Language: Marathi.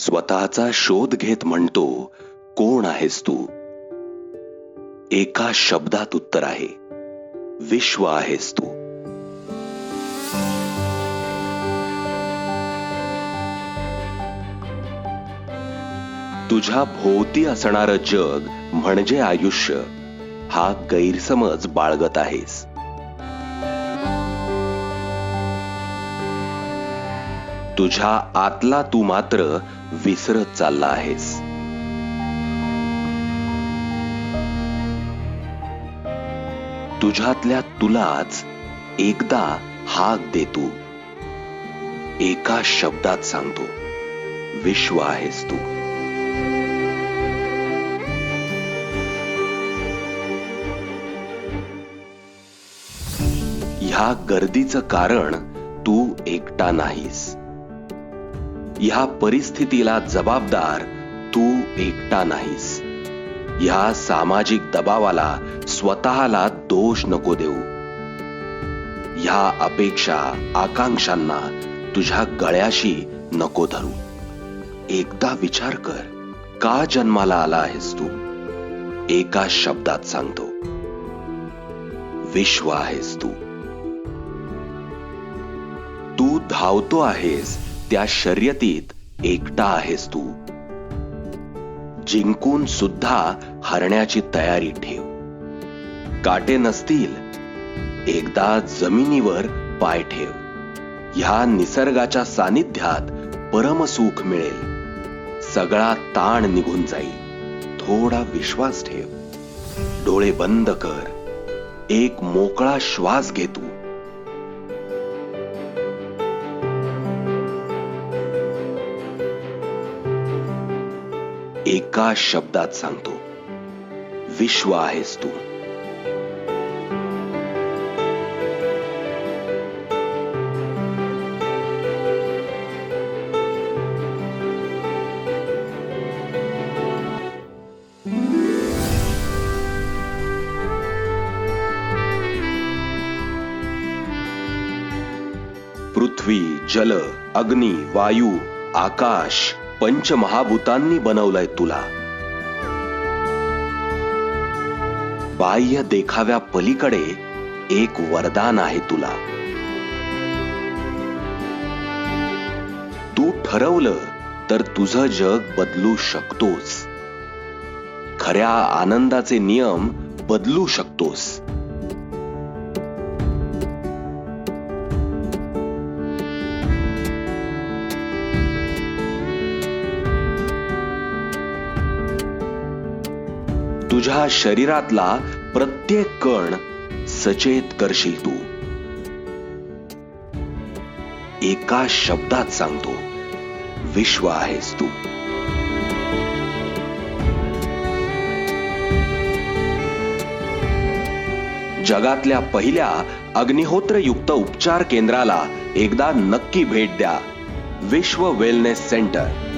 स्वतःचा शोध घेत म्हणतो कोण आहेस तू? एका शब्दात उत्तर आहे विश्व आहेस तू. तुझ्या भोवती असणारं जग म्हणजे आयुष्य. हा गैरसमज बाळगत आहेस. तुझ्या आतला तू मात्र विसरत चालला आहेस. तुझ्यातल्या तुलाच एकदा हाक दे तू एका शब्दात सांगतो विश्व आहेस तू. ह्या गर्दीचं कारण तू एकटा नाहीस. ह्या परिस्थितीला जबाबदार तू एकटा नाहीस. ह्या सामाजिक दबावाला स्वतःला दोष नको देऊ. ह्या अपेक्षा आकांक्षांना तुझ्या गळ्याशी नको धरू. एकदा विचार कर का जन्माला आला आहेस तू? एका शब्दात सांगतो. विश्व आहेस तू. तू धावतो आहेस त्या शर्यतीत एकटा आहेस तू. जिंकून सुद्धा हरण्याची तयारी ठेव. काटे नसतील एकदा जमिनीवर पाय ठेव. ह्या निसर्गाच्या सानिध्यात परमसुख मिळेल. सगळा ताण निघून जाईल. थोडा विश्वास ठेव. डोळे बंद कर. एक मोकळा श्वास घे तू. एका शब्दात सांगतो विश्व आहेस तू. पृथ्वी जल अग्नी वायू आकाश पंचमहाभूतांनी बनवलंय तुला. बाह्य देखाव्या पलीकडे एक वरदान आहे तुला. तू ठरवलं तर तुझं जग बदलू शकतोस. खऱ्या आनंदाचे नियम बदलू शकतोस. तुझ्या शरीरातला प्रत्येक कण सचेत करशील तू. एका शब्दात सांगतो विश्व आहेस तू. जगातल्या पहिल्या अग्निहोत्रयुक्त उपचार केंद्राला एकदा नक्की भेट द्या विश्व वेलनेस सेंटर.